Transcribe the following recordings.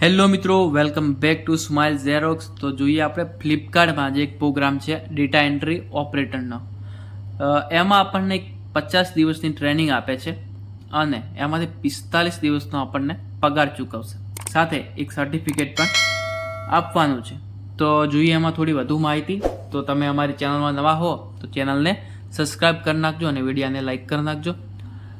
Hello મિત્રો welcome back to smile xerox તો જોઈએ આપણે ફ્લિપકાર્ટમાં જે એક પ્રોગ્રામ છે ડેટા એન્ટ્રી ઓપરેટરનો એમાં આપણને એક પચાસ દિવસની ટ્રેનિંગ આપે છે અને એમાંથી પિસ્તાલીસ દિવસનો આપણને પગાર ચૂકવશે. સાથે એક સર્ટિફિકેટ પણ આપવાનું છે. તો જોઈએ એમાં થોડી વધુ માહિતી. તો તમે અમારી ચેનલમાં નવા હો, તો ચેનલને સબસ્ક્રાઈબ કરી નાખજો અને વિડીયાને લાઈક કરી નાખજો.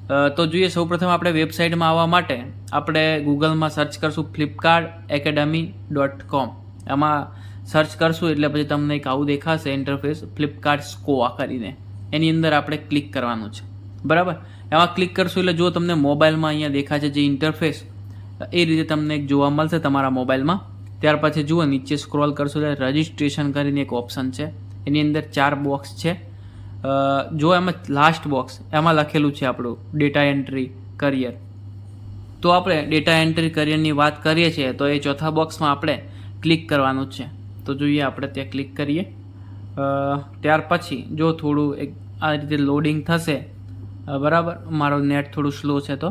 તો જોઈએ, સૌપ્રથમ આપણે વેબસાઇટમાં આવવા માટે આપણે ગૂગલમાં સર્ચ કરશું ફ્લિપકાર્ટ એકેડમી ડોટ કોમ. એમાં સર્ચ કરશું એટલે પછી તમને એક આવું દેખાશે ઇન્ટરફેસ ફ્લિપકાર્ટ સ્કોઆ કરીને. એની અંદર આપણે ક્લિક કરવાનું છે. બરાબર? એમાં ક્લિક કરશું એટલે જો તમને મોબાઈલમાં અહીંયા દેખાશે જે ઇન્ટરફેસ, એ રીતે તમને એક જોવા મળશે તમારા મોબાઈલમાં ત્યાર પછી જુઓ, નીચે સ્ક્રોલ કરશો એટલે રજિસ્ટ્રેશન કરીને એક ઓપ્શન છે. એની અંદર ચાર બોક્સ છે. જો એમાં લાસ્ટ બોક્સ એમાં લખેલું છે આપણું ડેટા એન્ટ્રી કરિયર તો આપણે ડેટા એન્ટ્રી કરિયરની વાત કરીએ છીએ, તો એ ચોથા બોક્સમાં આપણે ક્લિક કરવાનું છે. તો જોઈએ આપણે ત્યાં ક્લિક કરીએ. ત્યાર પછી જો થોડું એક આ રીતે લોડિંગ થશે બરાબર? મારો નેટ થોડું સ્લો છે તો.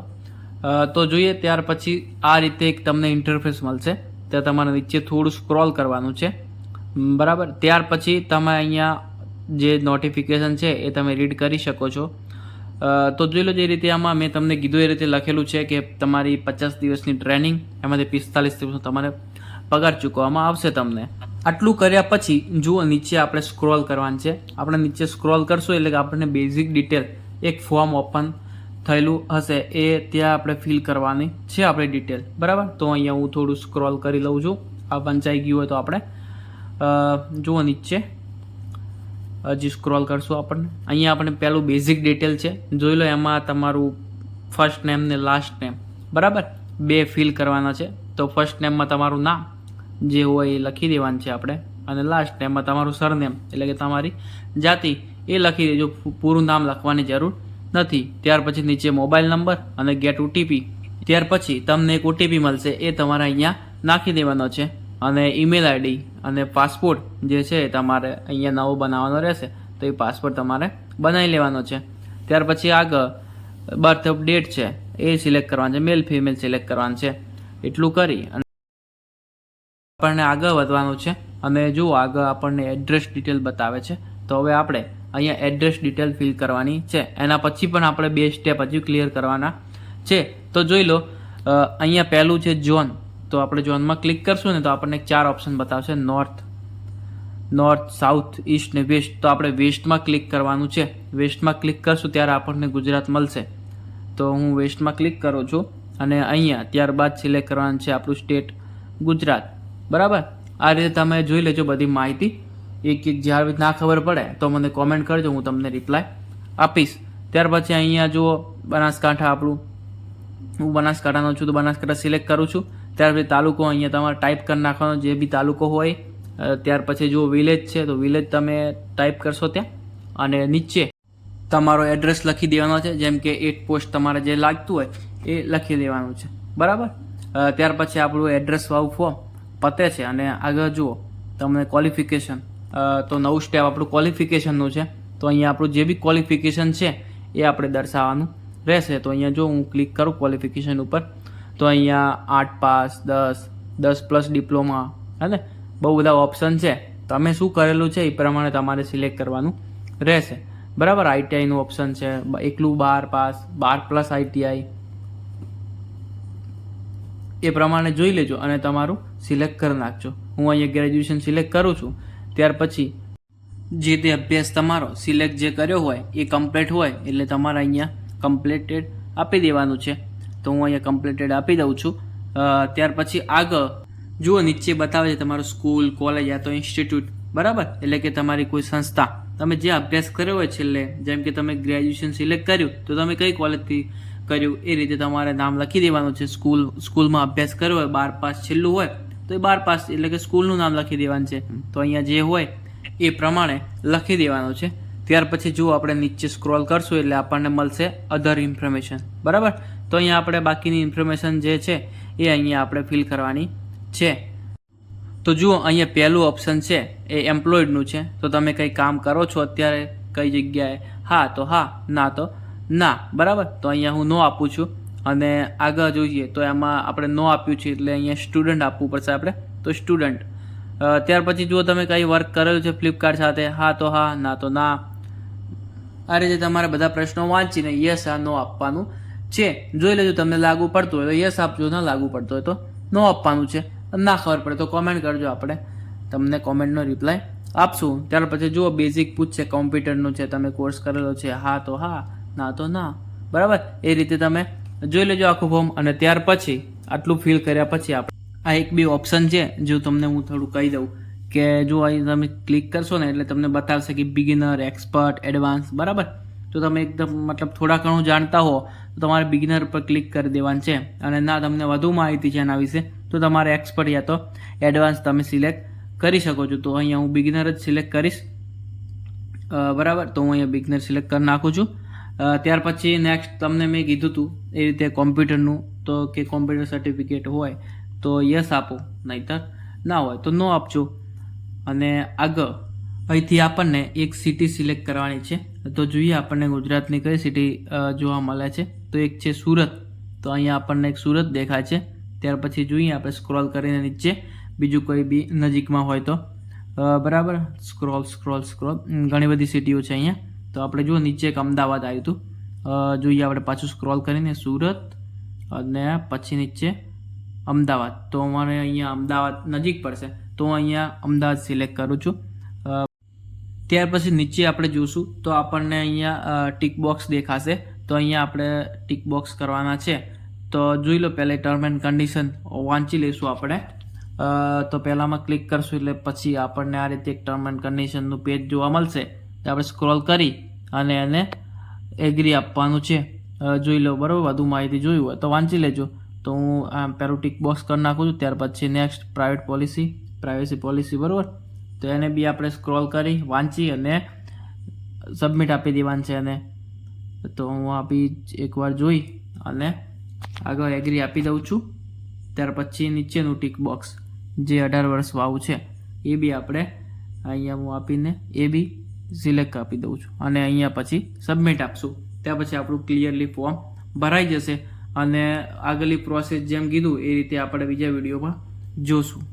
તો જોઈએ ત્યાર પછી આ રીતે એક તમને ઇન્ટરફેસ મળશે. ત્યાં તમારે નીચે થોડું સ્ક્રોલ કરવાનું છે. બરાબર? ત્યાર પછી તમે અહીંયા જે નોટિફિકેશન છે એ તમે રીડ કરી શકો છો. તો જોઈ લો જે રીતે આમાં મેં તમને કીધું એ રીતે લખેલું છે કે તમારી પચાસ દિવસની ટ્રેનિંગ એમાંથી પિસ્તાલીસ દિવસનો તમારે પગાર ચૂકવવામાં આવશે તમને. આટલું કર્યા પછી જુઓ નીચે આપણે સ્ક્રોલ કરવાનું છે. આપણે નીચે સ્ક્રોલ કરશું એટલે કે આપણને બેઝિક ડિટેલ એક ફોર્મ ઓપન થયેલું હશે. એ ત્યાં આપણે ફિલ કરવાની છે આપણી ડિટેલ બરાબર? તો અહીંયા હું થોડું સ્ક્રોલ કરી લઉં છું. આ વંચાઈ ગયું હોય તો આપણે જુઓ નીચે. હજી સ્ક્રોલ કરશું આપણને. અહીંયા આપણે પહેલું બેઝિક ડિટેલ છે. જોઈ લો, એમાં તમારું ફર્સ્ટ નેમ ને લાસ્ટ નેમ બરાબર? બે ફિલ કરવાના છે. તો ફર્સ્ટ નેમમાં તમારું નામ જે હોય એ લખી દેવાનું છે આપણે. અને લાસ્ટ નેમમાં તમારું સરનેમ એટલે કે તમારી જાતિ, એ લખી દેજો. પૂરું નામ લખવાની જરૂર નથી. ત્યાર પછી નીચે મોબાઈલ નંબર અને ગેટ ઓટીપી ત્યાર પછી તમને એક ઓટીપી મળશે. એ તમારે અહીંયા નાખી દેવાનો છે. અને ઈમેલ આઈડી અને પાસપોર્ટ જે છે તમારે અહીંયા નવો બનાવવાનો રહેશે, તો એ પાસપોર્ટ તમારે બનાવી લેવાનો છે. ત્યાર પછી આગળ બર્થ અપડેટ ડેટ છે, એ સિલેક્ટ કરવાનું છે મેલ ફિમેલ સિલેક્ટ કરવાનું છે. એટલું કરી અને આપણને આગળ વધવાનું છે. અને જો આગળ આપણને એડ્રેસ ડિટેલ બતાવે છે, તો હવે આપણે અહીંયા એડ્રેસ ડિટેલ ફિલ કરવાની છે. એના પછી પણ આપણે બે સ્ટેપ હજુ ક્લિયર કરવાના છે. તો જોઈ લો અહીંયા પહેલું છે ઝોન તો આપણે જોનમાં ક્લિક કરશું ને તો આપણને ચાર ઓપ્શન બતાવશે. નોર્થ નોર્થ સાઉથ ઈસ્ટ ને વેસ્ટ તો આપણે વેસ્ટમાં ક્લિક કરવાનું છે. વેસ્ટમાં ક્લિક કરશું ત્યારે આપણને ગુજરાત મળશે. તો હું વેસ્ટમાં ક્લિક કરું છું અને અહીંયા ત્યારબાદ સિલેક્ટ કરવાનું છે આપણું સ્ટેટ ગુજરાત. બરાબર? આ રીતે તમે જોઈ લેજો બધી માહિતી. એક એક જ્યારે ના ખબર પડે તો મને કોમેન્ટ કરજો, હું તમને રિપ્લાય આપીશ. ત્યાર પછી અહીંયા જુઓ, બનાસકાંઠા આપણું. હું બનાસકાંઠાનો છું તો બનાસકાંઠા સિલેક્ટ કરું છું. ત્યાર પછી તાલુકો અહીંયા તમારે ટાઈપ કરી નાખવાનો જે બી તાલુકો હોય ત્યાર પછી જો વિલેજ છે, તો વિલેજ તમે ટાઈપ કરશો ત્યાં. અને નીચે તમારો એડ્રેસ લખી દેવાનો છે, જેમ કે એટ પોસ્ટ તમારે જે લાગતું હોય, એ લખી દેવાનું છે. બરાબર? ત્યાર પછી આપણું એડ્રેસ વાળું ફોર્મ પતે છે, અને આગળ જુઓ, તમને ક્વોલિફિકેશન તો નવું સ્ટેપ આપણું ક્વોલિફિકેશનનું છે. તો અહીંયા આપણું જે બી ક્વોલિફિકેશન છે, એ આપણે દર્શાવવાનું રહેશે. તો અહીંયા જો હું ક્લિક કરું ક્વોલિફિકેશન ઉપર તો અહીંયા આઠ પાસ, દસ દસ પ્લસ ડિપ્લોમા હે બહુ બધા ઓપ્શન છે. તમે શું કરેલું છે એ પ્રમાણે તમારે સિલેક્ટ કરવાનું રહેશે. બરાબર? આઈટીઆઈનું ઓપ્શન છે. એકલું બાર પાસ, બાર પ્લસ આઈટીઆઈ એ પ્રમાણે જોઈ લેજો અને તમારું સિલેક્ટ કરી નાખજો. હું અહીંયા ગ્રેજ્યુએશન સિલેક્ટ કરું છું. ત્યાર પછી જે તે અભ્યાસ તમારો સિલેક્ટ જે કર્યો હોય એ કમ્પ્લીટ હોય એટલે તમારે અહીંયા કમ્પ્લીટેડ આપી દેવાનું છે. તો હું અહીંયા કમ્પ્લીટેડ આપી દઉં છું. ત્યાર પછી આગળ જુઓ, નીચે બતાવે છે તમારું સ્કૂલ કોલેજ યા તો ઇન્સ્ટિટ્યૂટ બરાબર? એટલે કે તમારી કોઈ સંસ્થા. તમે જે અભ્યાસ કર્યો હોય છેલ્લે, જેમ કે તમે ગ્રેજ્યુએશન સિલેક્ટ કર્યું, તો તમે કઈ કોલેજથી કર્યું? એ રીતે તમારે નામ લખી દેવાનું છે. સ્કૂલ સ્કૂલમાં અભ્યાસ કર્યો હોય, બાર પાસ છેલ્લું હોય, તો એ બાર પાસ, એટલે કે સ્કૂલનું નામ લખી દેવાનું છે. તો અહીંયા જે હોય, એ પ્રમાણે લખી દેવાનું છે. ત્યાર પછી જો આપણે નીચે સ્ક્રોલ કરશું, એટલે આપણને મળશે અધર ઇન્ફોર્મેશન બરાબર? તો અહીંયા આપણે બાકીની ઇન્ફોર્મેશન જે છે એ અહીંયા આપણે ફિલ કરવાની છે. તો જુઓ, અહીંયા પહેલું ઓપ્શન છે એ એમ્પ્લોયડનું છે. તો તમે કંઈ કામ કરો છો અત્યારે, કઈ જગ્યાએ? હા, તો હા, ના, તો ના. બરાબર? તો અહીંયા હું નો આપું છું. અને આગળ જોઈએ તો એમાં આપણે નો આપ્યું છે એટલે અહીંયા સ્ટુડન્ટ આપવું પડશે આપણે. તો સ્ટુડન્ટ ત્યાર પછી જુઓ તમે કંઈ વર્ક કરેલું છે ફ્લિપકાર્ટ સાથે? હા, તો હા, ના, તો ના. આ રીતે તમારે બધા પ્રશ્નો વાંચીને યસ, આ નો આપવાનું છે, જોઈ લેજો, તમને લાગુ પડતું હોય તો યસ આપજો, ના લાગુ પડતું હોય તો. નો આપવાનું છે. ના ખબર પડે તો કોમેન્ટ કરજો આપણે. તમને કોમેન્ટનો રિપ્લાય આપશું. ત્યાર પછી જુઓ બેઝિક પૂછશે કોમ્પ્યુટરનું છે, તમે કોર્સ કરેલો છે, હા તો હા, ના તો ના. બરાબર? એ રીતે તમે જોઈ લેજો આખું ફોર્મ અને ત્યાર પછી, આટલું ફિલ કર્યા પછી આપણે આ એક બી ઓપ્શન છે, જો તમને હું થોડું કહી દઉં કે જો અહીં તમે ક્લિક કરશો ને, એટલે તમને બતાવશે કે બિગિનર એક્સપર્ટ એડવાન્સ બરાબર? તો તમે એકદમ મતલબ થોડા ઘણું જાણતા હો, તો તમારે બિગિનર પર ક્લિક કરી દેવાનું છે. અને ના, તમને વધુ માહિતી છે એના વિશે, તો તમારે એક્સપર્ટ યા તો એડવાન્સ તમે સિલેક્ટ કરી શકો છો. તો અહીંયા હું બિગિનર જ સિલેક્ટ કરીશ. બરાબર? તો હું અહીંયા બિગનર સિલેક્ટ કરી નાખું છું. ત્યાર પછી નેક્સ્ટ તમને મેં કીધું હતું એ રીતે કોમ્પ્યુટરનું તો કે કોમ્પ્યુટર સર્ટિફિકેટ હોય, તો યસ આપો. નહીતર ના હોય તો નો આપજો. અને આગળ અહીંથી આપણને એક સિટી સિલેક્ટ કરવાની છે. તો જોઈએ આપણને ગુજરાતની કઈ સિટી જોવા મળે છે. તો એક છે સુરત. તો અહીંયા આપણને એક સુરત દેખાય છે. ત્યાર પછી જોઈએ આપણે સ્ક્રોલ કરીને નીચે. બીજું કોઈ બી નજીકમાં હોય તો. બરાબર? સ્ક્રોલ સ્ક્રોલ સ્ક્રોલ ઘણી બધી સિટીઓ છે અહીંયા. તો આપણે જુઓ, નીચે એક અમદાવાદ આવ્યું હતું. જોઈએ આપણે પાછું સ્ક્રોલ કરીને સુરત અને પછી નીચે અમદાવાદ. તો અમારે અહીંયા અમદાવાદ નજીક પડશે. તો હું અહીંયા અમદાવાદ સિલેક્ટ કરું છું. ત્યાર પછી નીચે આપણે જોશું, તો આપણને અહીંયા ટીક બોક્સ દેખાશે. તો અહીંયા આપણે ટીક બોક્સ કરવાના છે. તો જોઈ લો પહેલાં ટર્મ એન્ડ કન્ડિશન, વાંચી લઈશું આપણે. તો પહેલાંમાં ક્લિક કરશું એટલે પછી આપણને આ રીતે એક ટર્મ એન્ડ કન્ડિશનનું પેજ જોવા મળશે. તો આપણે સ્ક્રોલ કરી અને એને એગ્રી આપવાનું છે. જોઈ લો, બરાબર, વધુ માહિતી જોયું હોય તો વાંચી લેજો. તો હું આમ પેલું ટિક બોક્સ કરી નાખું છું, ત્યાર પછી next private policy, privacy policy, બરાબર? તો એને બી આપણે સ્ક્રોલ કરી, વાંચી અને સબમિટ આપી દેવાનું છે એને. તો હું આપી એકવાર જોઈ અને આગળ એગ્રી આપી દઉં છું. ત્યાર પછી નીચેનું ટીક બોક્સ જે અઢાર વર્ષ વાવું છે, એ બી આપણે અહીંયા હું આપીને એ બી સિલેક્ટ આપી દઉં છું અને અહીંયા પછી સબમિટ આપશું. ત્યાં પછી આપણું ક્લિયરલી ફોર્મ ભરાઈ જશે અને આગળની પ્રોસેસ જેમ કીધું એ રીતે આપણે બીજા વિડીયોમાં જોશું.